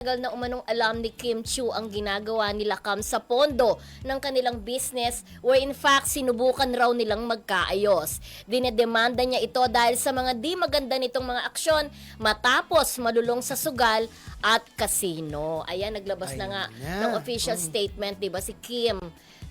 Tagal na umanong alam ni Kim Chu ang ginagawa nila Cam sa pondo ng kanilang business where in fact sinubukan raw nilang magkaayos. Dinedemanda niya ito dahil sa mga di maganda nitong mga aksyon matapos malulong sa sugal at kasino. Ayan, naglabas na nga na. ng official statement, 'di ba si Kim?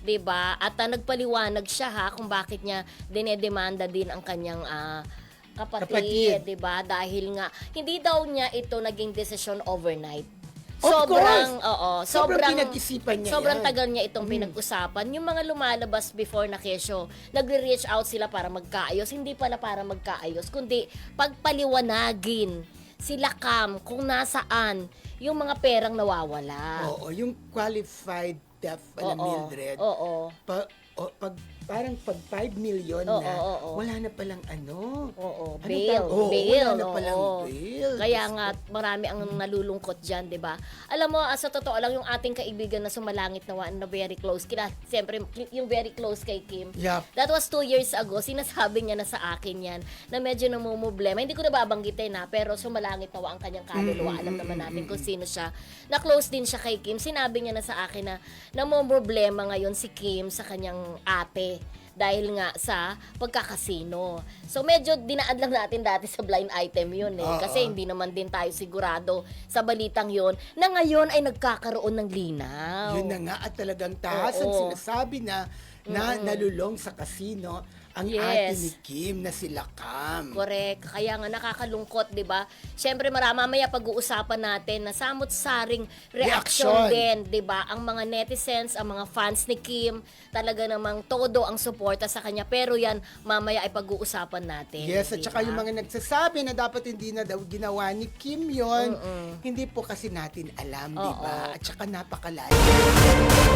'di ba? At ah, nagpaliwanag siya ha kung bakit niya dinedemanda din ang kanyang ah, kapatid, Kapatid. 'di ba? Dahil nga hindi daw niya ito naging desisyon overnight. Of Sobrang course. oo, Sobrang sobrang pinag-isipan niya Sobrang yan. tagal niya itong Mm. pinag-usapan. Yung mga lumalabas before na kesyo, nagre-reach out sila para magkaayos, hindi pala para magkaayos, kundi pagpaliwanagin sila Cam kung nasaan yung mga perang nawawala. Oo, yung qualified deaf na Mildred. Oo. Pa, o, pag, parang pag 5 million Oo, na, oo, oo. wala na palang ano. Oo, Ano bail, tawag? Oo, bail, wala na palang oo. bail. Kaya Diyos nga marami ang nalulungkot diyan, 'di ba? Alam mo, ah, sa totoo lang yung ating kaibigan na sumalangit na na very close kila, siyempre yung very close kay Kim. Yup. That was two years ago. Sinasabi niya na sa akin yan na medyo namumblema. Hindi ko na babanggitin na pero sumalangit nawa ang kanyang kaluluwa. Alam naman natin kung sino siya. Na close din siya kay Kim. Sinabi niya na sa akin na namumblema ngayon si Kim sa kanyang ate dahil nga sa pagkakasino. So medyo dinaan lang natin dati sa blind item yun eh. Oo. Kasi hindi naman din tayo sigurado sa balitang yun na ngayon ay nagkakaroon ng linaw. Yun na nga at talagang taas ang sinasabi na na nalulong sa kasino ang Yes. ate ni Kim na sila Cam. Correct. Kaya nga nakakalungkot, 'di ba? Syempre mara mamaya pag-uusapan natin na samot-saring reaction Reaction. din, 'di ba? Ang mga netizens, ang mga fans ni Kim, talaga namang todo ang suporta sa kanya. Pero 'yan mamaya ay pag-uusapan natin. Yes, at di saka yung mga nagsasabi na dapat hindi na daw ginawa ni Kim yon, hindi po kasi natin alam, di ba? At saka napakalayo.